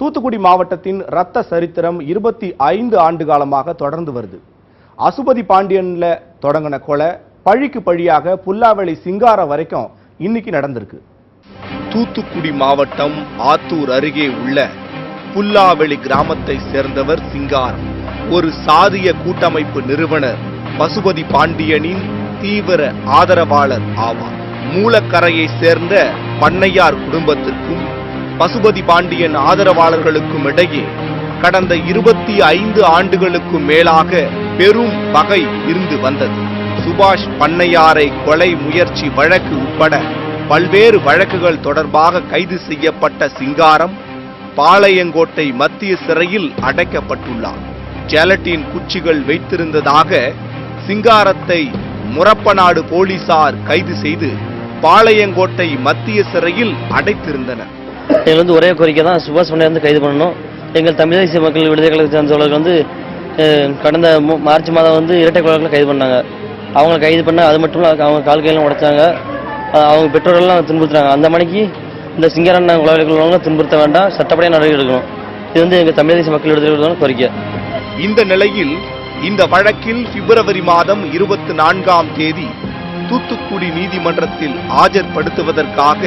தூத்துக்குடி மாவட்டத்தின் ரத்த சரித்திரம் இருபத்தி ஐந்து ஆண்டு காலமாக தொடர்ந்து வருது. அசுபதி பாண்டியன்ல தொடங்கின கொலை பழிக்கு பழியாக புல்லாவளி சிங்காரம் வரைக்கும் இன்னைக்கு நடந்திருக்கு. தூத்துக்குடி மாவட்டம் ஆத்தூர் அருகே உள்ள புல்லாவெளி கிராமத்தை சேர்ந்தவர் சிங்காரம் ஒரு சாதிய கூட்டமைப்பு நிறுவனர் பசுபதி பாண்டியனின் தீவிர ஆதரவாளர் ஆவார். மூலக்கரையை சேர்ந்த பண்ணையார் குடும்பத்திற்கும் பசுபதி பாண்டியன் ஆதரவாளர்களுக்கும் இடையே கடந்த இருபத்தி ஐந்து ஆண்டுகளுக்கும் மேலாக பெரும் பகை இருந்து வந்தது. சுபாஷ் பண்ணையாரை கொலை முயற்சி வழக்கு உட்பட பல்வேறு வழக்குகள் தொடர்பாக கைது செய்யப்பட்ட சிங்காரம் பாளையங்கோட்டை மத்திய சிறையில் அடைக்கப்பட்டுள்ளார். ஜெலட்டின் குச்சிகள் வைத்திருந்ததாக சிங்காரத்தை முரப்பநாடு போலீசார் கைது செய்து பாளையங்கோட்டை மத்திய சிறையில் அடைத்திருந்தனர். எங்களுக்கு வந்து ஒரே கோரிக்கை தான் சுபாஷ் பண்ணையா வந்து கைது பண்ணணும். எங்கள் தமிழக தேசிய மக்கள் விடுதலை கழகத்தை சேர்ந்தவர்கள் வந்து கடந்த மார்ச் மாதம் வந்து இரட்டை கொலைகளை கைது பண்ணாங்க. அவங்களை கைது பண்ண அது மட்டும் இல்லை அவங்க கால் கையெல்லாம் உடைச்சாங்க அவங்க பெற்றோர்கள்லாம் துன்புறுத்துறாங்க. அந்த மணிக்கு இந்த சிங்கரண்ண கொலைகளுக்கு துன்புறுத்த வேண்டாம். சட்டப்படியாக நடவடிக்கை எடுக்கணும். இது வந்து எங்கள் தமிழக தேசிய மக்கள் விடுதலை கோரிக்கை. இந்த நிலையில் இந்த வழக்கில் பிப்ரவரி மாதம் இருபத்தி நான்காம் தேதி தூத்துக்குடி நீதிமன்றத்தில் ஆஜர்படுத்துவதற்காக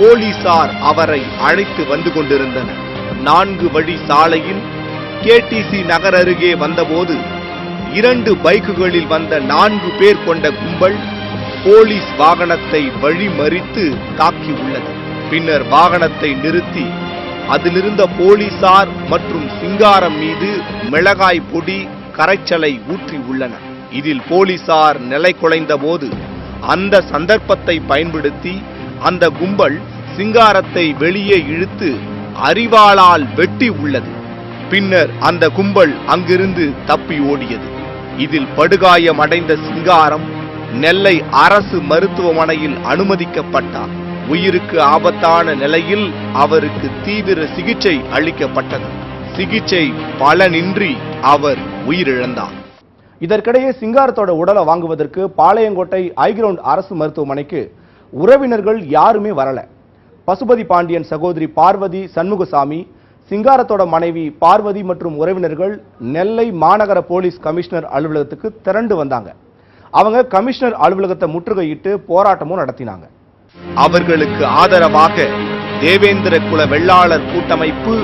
போலீசார் அவரை அழைத்து வந்து கொண்டிருந்தனர். நான்கு வழி சாலையில் கேடிசி நகர் அருகே வந்தபோது இரண்டு பைக்குகளில் வந்த நான்கு பேர் கொண்ட கும்பல் போலீஸ் வாகனத்தை வழிமறித்து தாக்கியுள்ளது. பின்னர் வாகனத்தை நிறுத்தி அதிலிருந்த போலீசார் மற்றும் சிங்காரம் மீது மிளகாய் பொடி கரைச்சலை ஊற்றி உள்ளனர். இதில் போலீசார் நிலை குலைந்த போது அந்த சந்தர்ப்பத்தை பயன்படுத்தி அந்த கும்பல் சிங்காரத்தை வெளியே இழுத்து அரிவாளால் வெட்டி உள்ளது. பின்னர் அந்த கும்பல் அங்கிருந்து தப்பி ஓடியது. இதில் படுகாயம் அடைந்த சிங்காரம் நெல்லை அரசு மருத்துவமனையில் அனுமதிக்கப்பட்டார். உயிருக்கு ஆபத்தான நிலையில் அவருக்கு தீவிர சிகிச்சை அளிக்கப்பட்டது. சிகிச்சை பலனின்றி அவர் உயிரிழந்தார். இதற்கிடையே சிங்காரத்தோட உடலை வாங்குவதற்கு பாளையங்கோட்டை ஐகிரவுண்ட் அரசு மருத்துவமனைக்கு உறவினர்கள் யாருமே வரல. பசுபதி பாண்டியன் சகோதரி பார்வதி சண்முகசாமி சிங்காரத்தோட மனைவி பார்வதி மற்றும் உறவினர்கள் நெல்லை மாநகர போலீஸ் கமிஷனர் அலுவலகத்துக்கு திரண்டு வந்தாங்க. அவங்க கமிஷனர் அலுவலகத்தை முற்றுகையிட்டு போராட்டமும் நடத்தினாங்க. அவர்களுக்கு ஆதரவாக தேவேந்திர குல வெள்ளாளர் கூட்டமைப்பு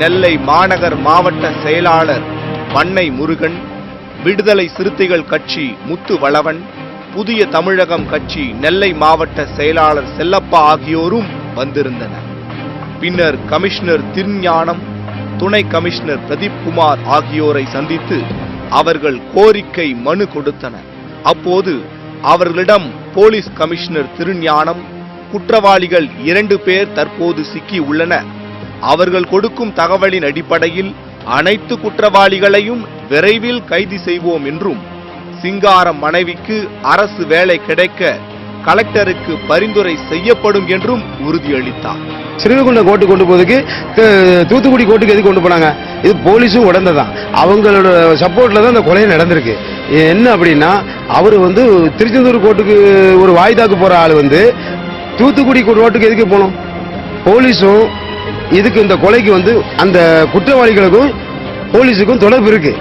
நெல்லை மாநகர் மாவட்ட செயலாளர் பண்ணை முருகன் விடுதலை சிறுத்தைகள் கட்சி முத்து வளவன் புதிய தமிழகம் கட்சி நெல்லை மாவட்ட செயலாளர் செல்லப்பா ஆகியோரும் வந்திருந்தனர் பின்னர் கமிஷனர் திருஞானம் துணை கமிஷனர் பிரதீப் குமார் ஆகியோரை சந்தித்து அவர்கள் கோரிக்கை மனு கொடுத்தனர் அப்போது அவர்களிடம் போலீஸ் கமிஷனர் திருஞானம் குற்றவாளிகள் இரண்டு பேர் தற்போது சிக்கி உள்ளனர் அவர்கள் கொடுக்கும் தகவலின் அடிப்படையில் அனைத்து குற்றவாளிகளையும் விரைவில் கைது செய்வோம் என்றும் சிங்காரம் மனைவிக்கு அரசு வேலை கிடைக்க கலெக்டருக்கு பரிந்துரை செய்யப்படும் என்றும் உறுதியளித்தார். சிறுவைகுண்டம் கோர்ட்டு கொண்டு போதுக்கு தூத்துக்குடி கோர்ட்டுக்கு எதுக்கு கொண்டு போனாங்க? இது போலீஸும் உடந்ததான். அவங்களோட சப்போர்ட்ல தான் இந்த கொலை நடந்திருக்கு. என்ன அப்படின்னா அவர் வந்து திருச்செந்தூர் கோர்ட்டுக்கு ஒரு வாய்தாக்கு போற ஆள் வந்து தூத்துக்குடி ரோட்டுக்கு எதுக்கு போகணும் போலீஸும் இதுக்கு இந்த கொலைக்கு வந்து அந்த குற்றவாளிகளுக்கும் போலீஸுக்கும் தொடர்பு இருக்குது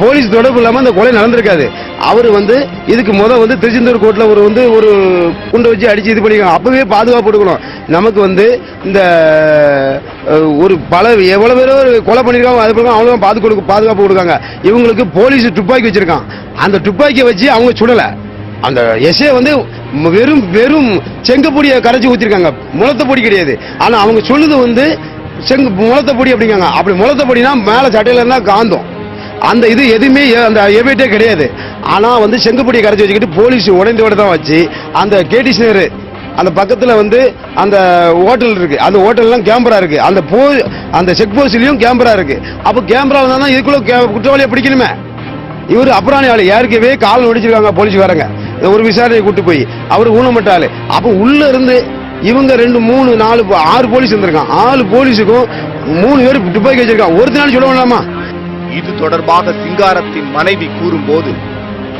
போலீஸ் தொடர்பு இல்லாம அந்த கொலை நடந்திருக்காது. அவர் வந்து இதுக்கு முத வந்து திருச்செந்தூர் கோர்ட்ல ஒரு வந்து ஒரு குண்டை வச்சு அடிச்சு இது பண்ணிக்கணும் அப்பவே பாதுகாப்பு கொடுக்கணும். நமக்கு வந்து இந்த ஒரு பல எவ்வளவு பேரோ ஒரு கொலை பண்ணிருக்காங்க அது பிறகு அவ்வளவு பாதுகாப்பு பாதுகாப்பு கொடுக்காங்க. இவங்களுக்கு போலீஸ் துப்பாக்கி வச்சிருக்கான். அந்த துப்பாக்கியை வச்சு அவங்க சுடல. அந்த எஸ்ஏ வந்து வெறும் வெறும் செங்கப்பொடியை கரைச்சி ஊத்திருக்காங்க. முளத்த பொடி கிடையாது. ஆனா அவங்க சொல்லுது வந்து செங்கு முளத்த பொடி அப்படிங்காங்க. அப்படி முளத்த பொடினா மேல சட்டையில இருந்தா காந்தம். அந்த இது எதுவுமே அந்த எவிட்டே கிடையாது. ஆனால் வந்து செங்கப்பொடியை கரைச்சி வச்சுக்கிட்டு போலீஸ் உடைந்தோட தான் வச்சு அந்த கேடிஷனரு அந்த பக்கத்தில் வந்து அந்த ஹோட்டல் இருக்குது அந்த ஹோட்டல்லாம் கேமரா இருக்குது அந்த போ அந்த செக் போஸ்ட்லேயும் கேமரா இருக்குது அப்போ கேமரா இருந்தால் தான் இதுக்குள்ளே கே- குற்றவாளியை பிடிக்கணுமே. இவர் அப்புறாணி ஆளு ஏற்கனவே கால் நொடிச்சிருக்காங்க போலீஸ்காரங்க ஒரு விசாரணையை கூட்டு போய் அவர் ஊனமட்ட அப்போ உள்ளே இருந்து இவங்க ரெண்டு மூணு நாலு ஆறு போலீஸ் வந்திருக்கான் ஆறு போலீஸுக்கும் மூணு பேர் துப்பாக்கி வச்சிருக்கான் ஒருத்தனாலும் சொல்ல வேண்டாமா இது தொடர்பாக சிங்காரத்தின் மனைவி கூறும்போது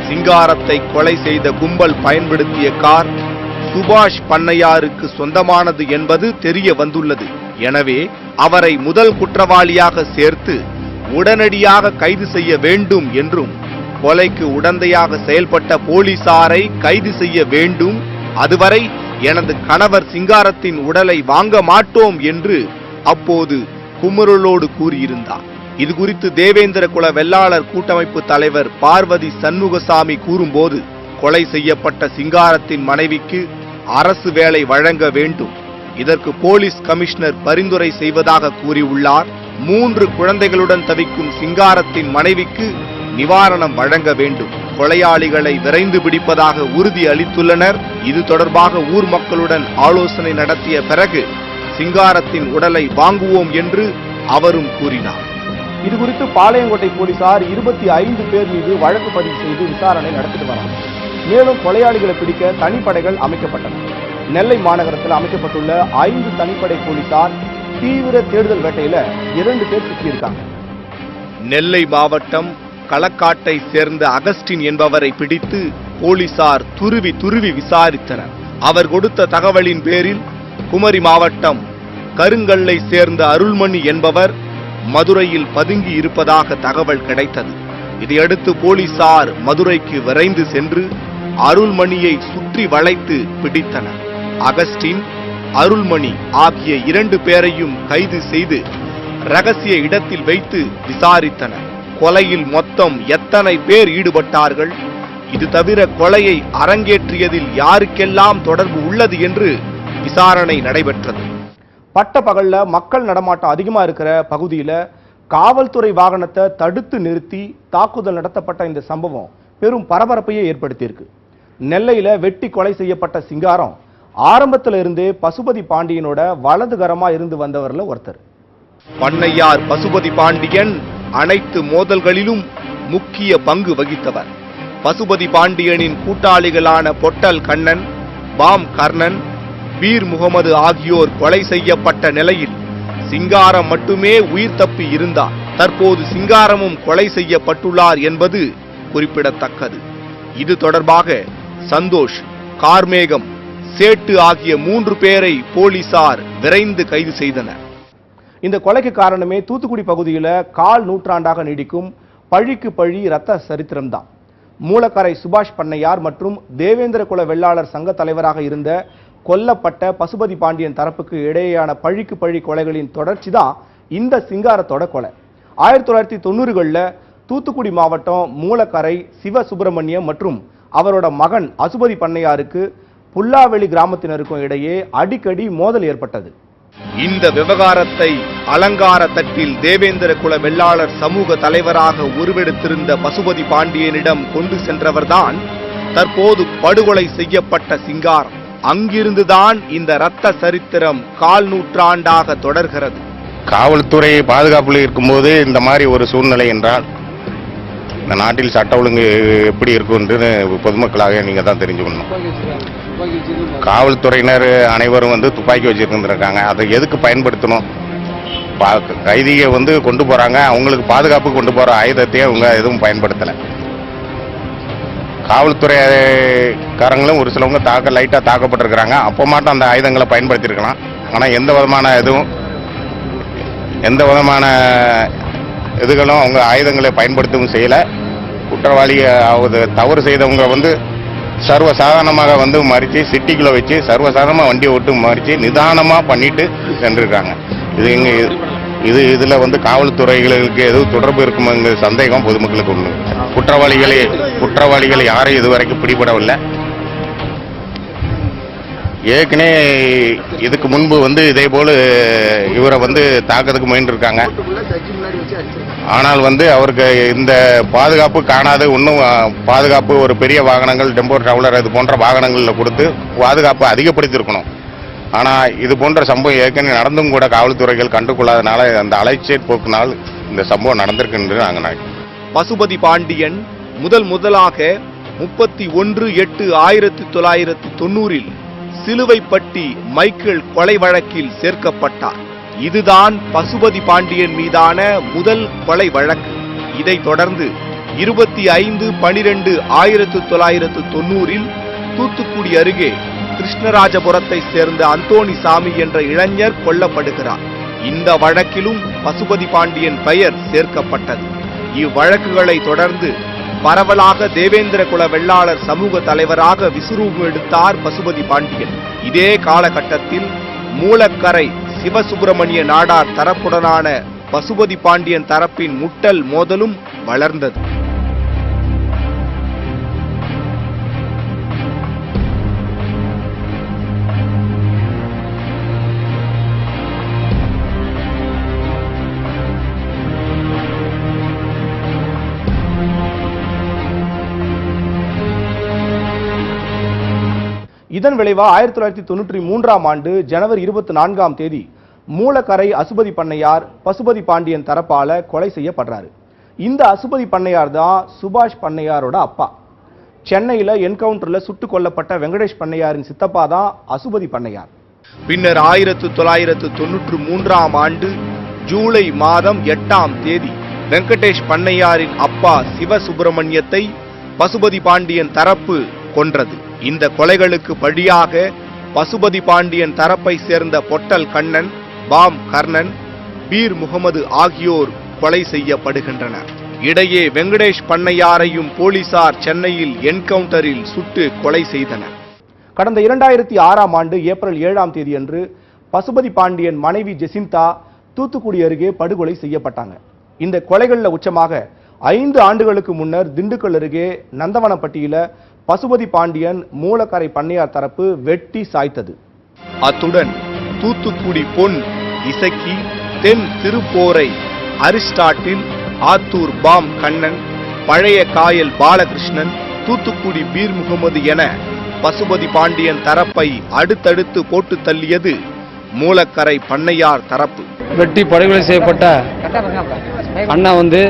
சிங்காரத்தை கொலை செய்த கும்பல் பயன்படுத்திய கார் சுபாஷ் பண்ணையாருக்கு சொந்தமானது என்பது தெரிய வந்துள்ளது. எனவே அவரை முதல் குற்றவாளியாக சேர்த்து உடனடியாக கைது செய்ய வேண்டும் என்றும் கொலைக்கு உடந்தையாக செயல்பட்ட போலீசாரை கைது செய்ய வேண்டும் அதுவரை எனது கணவர் சிங்காரத்தின் உடலை வாங்க மாட்டோம் என்று அப்போது குமுறலோடு கூறியிருந்தார். இது குறித்து தேவேந்திர குல வெள்ளாளர் கூட்டமைப்பு தலைவர் பார்வதி சண்முகசாமி கூறும்போது கொலை செய்யப்பட்ட சிங்காரத்தின் மனைவிக்கு அரசு வேலை வழங்க வேண்டும். இதற்கு போலீஸ் கமிஷனர் பரிந்துரை செய்வதாக கூறியுள்ளார். மூன்று குழந்தைகளுடன் தவிக்கும் சிங்காரத்தின் மனைவிக்கு நிவாரணம் வழங்க வேண்டும். கொலையாளிகளை விரைந்து பிடிப்பதாக உறுதி அளித்துள்ளனர். இது தொடர்பாக ஊர் மக்களுடன் ஆலோசனை நடத்திய பிறகு சிங்காரத்தின் உடலை வாங்குவோம் என்று அவரும் கூறினார். இது குறித்து பாளையங்கோட்டை போலீசார் இருபத்தி ஐந்து பேர் மீது வழக்கு பதிவு செய்து விசாரணை நடத்திட்டு வராங்க. மேலும் கொலையாளிகளை பிடிக்க தனிப்படைகள் அமைக்கப்பட்டன. நெல்லை மாநகரத்தில் அமைக்கப்பட்டுள்ள ஐந்து தனிப்படை போலீசார் தீவிர தேடுதல் வேட்டையில இரண்டு பேர் சிக்கியிருக்காங்க. நெல்லை மாவட்டம் களக்காட்டை சேர்ந்த அகஸ்டின் என்பவரை பிடித்து போலீசார் துருவி துருவி விசாரித்தனர். அவர் கொடுத்த தகவலின் பேரில் குமரி மாவட்டம் கருங்கல்லை சேர்ந்த அருள்மணி என்பவர் மதுரையில் பதுங்கி இருப்பதாக தகவல் கிடைத்தது. இதையடுத்து போலீசார் மதுரைக்கு விரைந்து சென்று அருள்மணியை சுற்றி வளைத்து பிடித்தனர். அகஸ்டின் அருள்மணி ஆகிய இரண்டு பேரையும் கைது செய்து ரகசிய இடத்தில் வைத்து விசாரித்தனர். கொலையில் மொத்தம் எத்தனை பேர் ஈடுபட்டார்கள்? இது தவிர கொலையை அரங்கேற்றியதில் யாருக்கெல்லாம் தொடர்பு உள்ளது என்று விசாரணை நடைபெற்றது. பட்ட பகல்ல மக்கள் நடமாட்டம் அதிகமா இருக்கிற பகுதியில காவல்துறை வாகனத்தை தடுத்து நிறுத்தி தாக்குதல் நடத்தப்பட்ட இந்த சம்பவம் பெரும் பரபரப்பையே ஏற்படுத்தியிருக்கு. நெல்லையில வெட்டி கொலை செய்யப்பட்ட சிங்காரம் ஆரம்பத்துல இருந்தே பசுபதி பாண்டியனோட வலதுகரமா இருந்து வந்தவர்ல ஒருத்தர். பண்ணையார் பசுபதி பாண்டியன் அனைத்து மோதல்களிலும் முக்கிய பங்கு வகித்தவர். பசுபதி பாண்டியனின் கூட்டாளிகளான பொட்டல் கண்ணன் பாம் கர்ணன் பீர் முகமது ஆகியோர் கொலை செய்யப்பட்ட நிலையில் சிங்காரம் மட்டுமே உயிர் தப்பி இருந்தார். தற்போது சிங்காரமும் கொலை செய்யப்பட்டுள்ளார் என்பது குறிப்பிடத்தக்கது. இது தொடர்பாக சந்தோஷ் கார்மேகம் சேட்டு ஆகிய மூன்று பேரை போலீசார் விரைந்து கைது செய்தனர். இந்த கொலைக்கு காரணமே தூத்துக்குடி பகுதியில கால் நூற்றாண்டாக நீடிக்கும் பழிக்கு பழி ரத்த சரித்திரம்தான். மூலக்கரை சுபாஷ் பண்ணையார் மற்றும் தேவேந்திர குல வெள்ளாளர் சங்க தலைவராக இருந்த கொல்லப்பட்ட பசுபதி பாண்டியன் தரப்புக்கு இடையேயான பழிக்கு பழி கொலைகளின் தொடர்ச்சி தான் இந்த சிங்காரத்தோட கொலை. ஆயிரத்தி தொள்ளாயிரத்தி தொண்ணூறுகளில் தூத்துக்குடி மாவட்டம் மூலக்கரை சிவ சுப்பிரமணியம் மற்றும் அவரோட மகன் அசுபதி பண்ணையாருக்கு புல்லாவெளி கிராமத்தினருக்கும் இடையே அடிக்கடி மோதல் ஏற்பட்டது. இந்த விவகாரத்தை அலங்கார தட்டில் தேவேந்திர குல வெள்ளாளர் சமூக தலைவராக உருவெடுத்திருந்த பசுபதி பாண்டியனிடம் கொண்டு சென்றவர்தான் தற்போது படுகொலை செய்யப்பட்ட சிங்காரம். அங்கிருந்துதான் இந்த இரத்த சரித்திரம் கால் நூற்றாண்டாக தொடர்கிறது. காவல்துறை பாதுகாப்பில் இருக்கும்போது இந்த மாதிரி ஒரு சூழ்நிலை என்றால் இந்த நாட்டில் சட்ட ஒழுங்கு எப்படி இருக்கும் என்று பொதுமக்களாக நீங்க தான் தெரிஞ்சுக்கணும். காவல்துறையினர் அனைவரும் வந்து துப்பாக்கி வச்சிருந்துருக்காங்க. அதை எதுக்கு பயன்படுத்தணும்? பா- கைதியை வந்து கொண்டு போறாங்க. அவங்களுக்கு பாதுகாப்பு கொண்டு போற ஆயுதத்தையே அவங்க எதுவும் பயன்படுத்தலை. காவல்துறைக்காரங்களும் ஒரு சிலவங்க தாக்க லைட்டாக தாக்கப்பட்டிருக்கிறாங்க. அப்போ மட்டும் அந்த ஆயுதங்களை பயன்படுத்தியிருக்கலாம். ஆனால் எந்த விதமான இதுவும் எந்த விதமான இதுகளும் அவங்க ஆயுதங்களை பயன்படுத்தவும் செய்யலை. குற்றவாளி அவது தவறு செய்தவங்க வந்து சர்வசாதாரணமாக வந்து மறித்து சிட்டிக்குள்ளே வச்சு சர்வசாதாரணமாக வண்டியை விட்டு மறித்து நிதானமாக பண்ணிட்டு சென்றிருக்காங்க. இது எங்கள் இது இதில் வந்து காவல்துறைகளுக்கு எதுவும் தொடர்பு இருக்குமாங்கிற சந்தேகம் பொதுமக்களுக்கு உண்டு. குற்றவாளிகளை குற்றவாளிகள் யாரும் இதுவரைக்கும் பிடிபடவில்லை. ஏற்கனவே இதுக்கு முன்பு வந்து இதே போல் இவரை வந்து தாக்கிறதுக்கு முயன்றிருக்காங்க. ஆனால் வந்து அவருக்கு இந்த பாதுகாப்பு காணாது இன்னும் பாதுகாப்பு ஒரு பெரிய வாகனங்கள் டெம்போ டிராவலர் இது போன்ற வாகனங்களில் கொடுத்து பாதுகாப்பு அதிகப்படுத்தியிருக்கணும். ஆனால் இது போன்ற சம்பவம் ஏற்கனவே நடந்தும் கூட காவல்துறைகள் கண்டுகொள்ளாதனால அந்த அலைச்சல் போக்கினால் இந்த சம்பவம் நடந்திருக்கு என்று நாங்கள் நினைக்கிறோம். பசுபதி பாண்டியன் முதல் முதலாக முப்பத்தி ஒன்று எட்டு ஆயிரத்தி தொள்ளாயிரத்தி தொண்ணூறில் சிலுவைப்பட்டி மைக்கேல் கொலை வழக்கில் சேர்க்கப்பட்டார். இதுதான் பசுபதி பாண்டியன் மீதான முதல் கொலை வழக்கு. இதைத் தொடர்ந்து இருபத்தி ஐந்து பனிரெண்டு ஆயிரத்து தொள்ளாயிரத்து தொண்ணூறில் தூத்துக்குடி அருகே கிருஷ்ணராஜபுரத்தை சேர்ந்த அந்தோணி சாமி என்ற இளைஞர் கொல்லப்படுகிறார். இந்த வழக்கிலும் பசுபதி பாண்டியன் பெயர் சேர்க்கப்பட்டது. இவ்வழக்குகளை தொடர்ந்து பரவலாக தேவேந்திர குல வெள்ளாளர் சமூக தலைவராக விசுரூபம் எடுத்தார் பசுபதி பாண்டியன். இதே காலகட்டத்தில் மூலக்கரை சிவசுப்பிரமணிய நாடார் தரப்புடனான பசுபதி பாண்டியன் தரப்பின் முட்டல் மோதலும் வளர்ந்தது. இதன் விளைவா ஆயிரத்தி தொள்ளாயிரத்தி தொண்ணூற்றி மூன்றாம் ஆண்டு ஜனவரி இருபத்தி நான்காம் தேதி மூலக்கரை அசுபதி பண்ணையார் பசுபதி பாண்டியன் தரப்பால கொலை செய்யப்படுறாரு. இந்த அசுபதி பண்ணையார் தான் சுபாஷ் பண்ணையாரோட அப்பா. சென்னையில் என்கவுண்டரில் சுட்டுக் கொல்லப்பட்ட வெங்கடேஷ் பண்ணையாரின் சித்தப்பா தான் அசுபதி பண்ணையார். பின்னர் ஆயிரத்து தொள்ளாயிரத்து தொன்னூற்று மூன்றாம் ஆண்டு ஜூலை மாதம் எட்டாம் தேதி வெங்கடேஷ் பண்ணையாரின் அப்பா சிவசுப்பிரமணியத்தை பசுபதி பாண்டியன் தரப்பு கொன்றது. இந்த கொலைகளுக்கு பழியாக பசுபதி பாண்டியன் தரப்பை சேர்ந்த பொட்டல் கண்ணன் பாம் கர்ணன் பீர் முகமது ஆகியோர் கொலை செய்யப்படுகின்றனர். இடையே வெங்கடேஷ் பண்ணையாரையும் போலீசார் சென்னையில் என்கவுண்டரில் சுட்டு கொலை செய்தனர். கடந்த இரண்டாயிரத்தி ஆறாம் ஆண்டு ஏப்ரல் ஏழாம் தேதியன்று பசுபதி பாண்டியன் மனைவி ஜெசிந்தா தூத்துக்குடி அருகே படுகொலை செய்யப்பட்டாங்க. இந்த கொலைகளில் உச்சமாக ஐந்து ஆண்டுகளுக்கு முன்னர் திண்டுக்கல் அருகே நந்தவனப்பட்டியில பசுபதி பாண்டியன் மூலக்கரை பண்ணையார் தரப்பு வெட்டி சாய்த்தது. அத்துடன் தூத்துக்குடி பொன் இசக்கி தென் திருப்போரை அரிஸ்டாட்டில் ஆத்தூர் பாம் கண்ணன் பழைய காயல் பாலகிருஷ்ணன் தூத்துக்குடி பீர் முகமது என பசுபதி பாண்டியன் தரப்பை அடுத்தடுத்து போட்டு தள்ளியது மூலக்கரை பண்ணையார் தரப்பு. வெட்டி படுகொலை செய்யப்பட்ட அண்ணா வந்து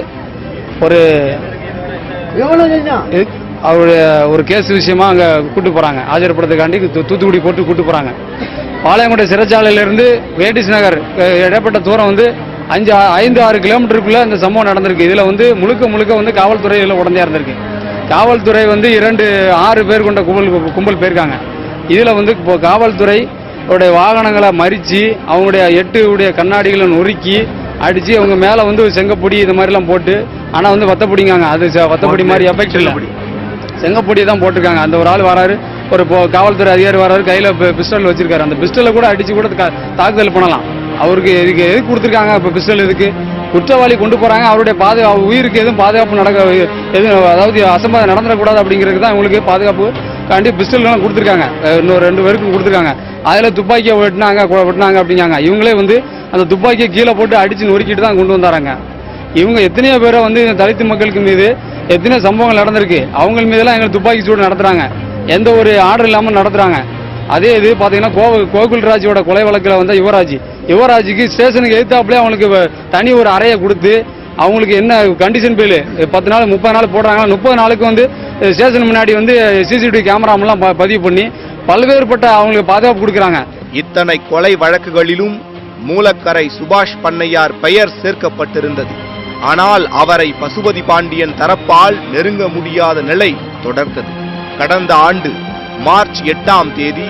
ஒரு அவருடைய ஒரு கேஸ் விஷயமா அங்க கூட்டு போறாங்க. ஆஜர்படுறதுக்காண்டி தூ- தூத்துக்குடி போட்டு கூட்டு போறாங்க. பாளையங்கோட்டை சிறைச்சாலையிலிருந்து வேடிஸ் நகர் இடைப்பட்ட தூரம் வந்து அஞ்சு ஐந்து ஆறு கிலோமீட்டருக்குள்ள இந்த சம்பவம் நடந்திருக்கு. இதுல வந்து முழுக்க முழுக்க வந்து காவல்துறை இதுல உடந்தையா இருந்திருக்கு. காவல்துறை வந்து இரண்டு ஆறு பேர் கொண்ட கும்பல் கும்பல் போயிருக்காங்க. இதுல வந்து இப்போ காவல்துறை அவருடைய வாகனங்களை மறிச்சு அவங்களுடைய எட்டு உடைய கண்ணாடிகளை நொறுக்கி அடிச்சு அவங்க மேல வந்து செங்கப்பொடி இந்த மாதிரிலாம் போட்டு ஆனா வந்து வத்தப்பொடிங்காங்க. அது வத்தப்பொடி மாதிரி எஃபெக்ட் இல்லை. செங்கப்பொடி தான் போட்டிருக்காங்க. அந்த ஒரு ஆள் வராரு. ஒரு காவல்துறை அதிகாரி வராரு. கையில பிஸ்டல் வச்சிருக்காரு. அந்த பிஸ்டலை கூட அடிச்சு கூட தாக்குதல் பண்ணலாம். அவருக்கு இதுக்கு எது கொடுத்துருக்காங்க? இப்போ பிஸ்டல் இதுக்கு குற்றவாளி கொண்டு போறாங்க. அவருடைய பாதுகாப்பு உயிருக்கு எதுவும் பாதுகாப்பு நடக்க எதுவும் அதாவது அசம்பாதம் நடந்துடக்கூடாது அப்படிங்கிறது தான் இவங்களுக்கு பாதுகாப்பு காண்டி பிஸ்டல்லாம் கொடுத்துருக்காங்க. இன்னொரு ரெண்டு பேருக்கு கொடுத்துருக்காங்க. அதில் துப்பாக்கியை வெட்டினாங்க வெட்டினாங்க அப்படிங்காங்க இவங்களே வந்து அந்த துப்பாக்கியை கீழே போட்டு அடிச்சு நொறுக்கிட்டு தான் கொண்டு வந்தாராங்க. இவங்க எத்தனையோ பேரை வந்து தலித்து மக்களுக்கு மீது எத்தனையோ சம்பவங்கள் நடந்திருக்கு. அவங்க மீதெல்லாம் எங்களை துப்பாக்கி சூடு நடத்துறாங்க. எந்த ஒரு ஆர்டர் இல்லாமல் நடத்துறாங்க. அதே இது பார்த்தீங்கன்னா கோ கோகுல்ராஜோட கொலை வழக்கில் வந்த யுவராஜ். யுவராஜுக்கு ஸ்டேஷனுக்கு எதிர்த்தாப்புலேயே அவங்களுக்கு தனி ஒரு அறையை கொடுத்து அவங்களுக்கு என்ன கண்டிஷன் பில் பத்து நாள் முப்பது நாள் போடுறாங்களா? முப்பது நாளுக்கு வந்து ஸ்டேஷன் முன்னாடி வந்து சிசிடிவி கேமராமெல்லாம் ப- பதிவு பண்ணி பல்வேறுபட்ட அவங்களுக்கு பாதுகாப்பு கொடுக்குறாங்க. இத்தனை கொலை வழக்குகளிலும் மூலக்கரை சுபாஷ் பண்ணையார் பெயர் சேர்க்கப்பட்டிருந்தது. ஆனால் அவரை பசுபதி பாண்டியன் தரப்பால் நெருங்க முடியாத நிலை தொடர்ந்தது. கடந்த ஆண்டு மார்ச் எட்டாம் தேதி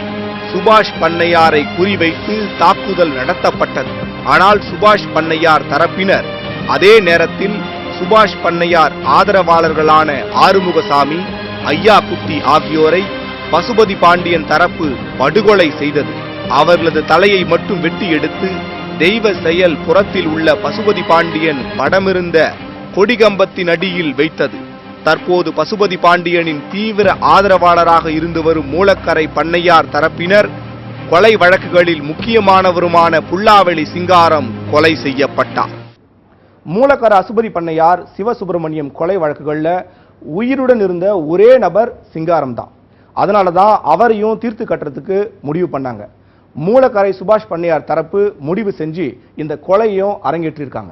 சுபாஷ் பண்ணையாரை குறிவைத்து தாக்குதல் நடத்தப்பட்டது. ஆனால் சுபாஷ் பண்ணையார் தரப்பினர் அதே நேரத்தில் சுபாஷ் பண்ணையார் ஆதரவாளர்களான ஆறுமுகசாமி ஐயா குட்டி ஆகியோரை பசுபதி பாண்டியன் தரப்பு படுகொலை செய்தது. அவர்களது தலையை மட்டும் வெட்டி எடுத்து தெய்வ செயல் புறத்தில் உள்ள பசுபதி பாண்டியன் படமிருந்த கொடிகம்பத்தின் அடியில் வைத்தது. தற்போது பசுபதி பாண்டியனின் தீவிர ஆதரவாளராக இருந்து வரும் மூலக்கரை பண்ணையார் தரப்பினர் கொலை வழக்குகளில் முக்கியமானவருமான புல்லாவெளி சிங்காரம் கொலை செய்யப்பட்டார். மூலக்கர அசுபதி பண்ணையார் சிவசுப்பிரமணியம் கொலை வழக்குகளில் உயிருடன் இருந்த ஒரே நபர் சிங்காரம் தான் அதனால தான் அவரையும் தீர்த்து கட்டுறதுக்கு முடிவு பண்ணாங்க. மூலக்கரை சுபாஷ் பண்ணையார் தரப்பு முடிவு செஞ்சு இந்த கொலையும் அரங்கேற்றிருக்காங்க.